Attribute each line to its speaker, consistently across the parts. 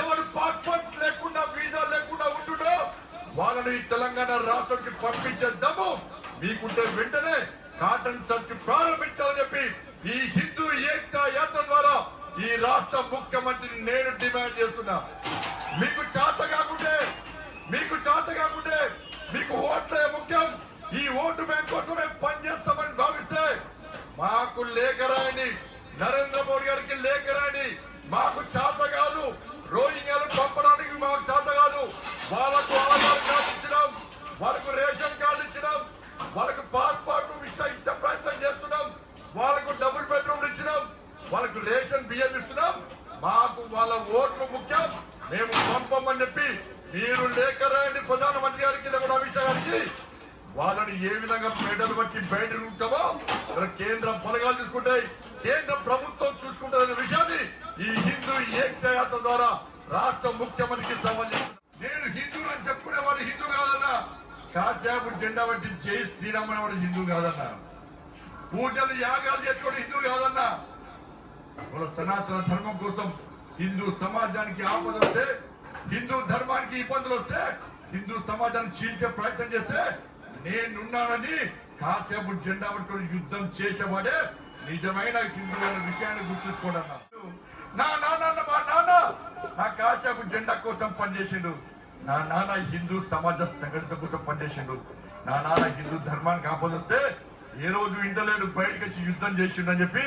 Speaker 1: ఎవరు పాస్పోర్ట్ లేకుండా వీసా లేకుండా ఉంటుండో వాళ్ళని ఈ తెలంగాణ రాష్ట్రంకి పంపించేద్దాము మీకుంటే వెంటనే కాటన్ సర్చ్ ప్రారంభించాలని చెప్పి ఈ హిందూ ఏకతా యాత్ర ద్వారా ఈ రాష్ట్ర ముఖ్యమంత్రిని నేను డిమాండ్ చేస్తున్నా. మీకు చేత కాకుంటే మీకు చేత కాకుంటే మీకు ఓట్లే ముఖ్యం. ఈ ఓటు బ్యాంక్ కోసమే పనిచేస్తామని భావిస్తే మాకు లేఖ రాయని నరేంద్ర రేషన్ బియ్యం ఇస్తున్నాం. మాకు వాళ్ళ ఓట్లు ముఖ్యం. మేము పంపమని చెప్పి మీరు లేఖ రాయండి ప్రధానమంత్రి గారికి కూడా అమిత్ గారికి వాళ్ళని ఏ విధంగా మెడలు బట్టి బయట ఉంటామో ఇక్కడ కేంద్రం పొలగాలు చూసుకుంటాయి కేంద్ర ప్రభుత్వం చూసుకుంటుందనే విషయాన్ని ఈ హిందూ ఏకతా ద్వారా రాష్ట్ర ముఖ్యమంత్రికి సంబంధించి నేను హిందూ అని చెప్పుకునే వాడు హిందూ కాదన్నా. కాసేపు జెండా బట్టి జై శ్రీరామ్ అనేవాడు హిందూ కాదన్నా. పూజలు యాగాలు చేసుకోవడం హిందూ కాదన్నా. మన సనాతన ధర్మం కోసం హిందూ సమాజానికి ఆపద వస్తే హిందూ ధర్మానికి ఇబ్బందులు వస్తే హిందూ సమాజాన్ని చీల్చే ప్రయత్నం చేస్తే నేనున్నానని కాసేపు జెండా పట్టుకొని యుద్ధం చేసేవాడే నిజమైన హిందువుల విషయాన్ని గుర్తుంచుకోడన్నా. నా నాన్న మా నాన్న నా కాసేపు జెండా కోసం పనిచేసిండు. నా నాన్న హిందూ సమాజ సంఘటన కోసం పనిచేసిండు. నా నాన్న హిందూ ధర్మానికి ఆపదొస్తే ఏ రోజు ఇంటలేడు బయటకు వచ్చి యుద్ధం అని చెప్పి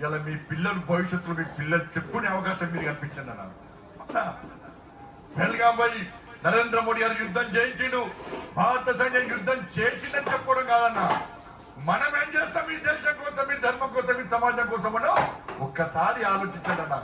Speaker 1: ఇలా మీ పిల్లలు భవిష్యత్తులో మీ పిల్లలు చెప్పుకునే అవకాశం మీరు కల్పించండి అన్నారు. బెల్గాం నరేంద్ర మోడీ గారు యుద్ధం చేయించిండు భారత సైన్యం యుద్ధం చేసిందని చెప్పుకోవడం కాదన్న. మనం ఏం చేస్తాం? ఈ దేశం కోసం ఈ ధర్మం కోసం ఈ సమాజం కోసం అన్న ఒక్కసారి ఆలోచించండి అన్న.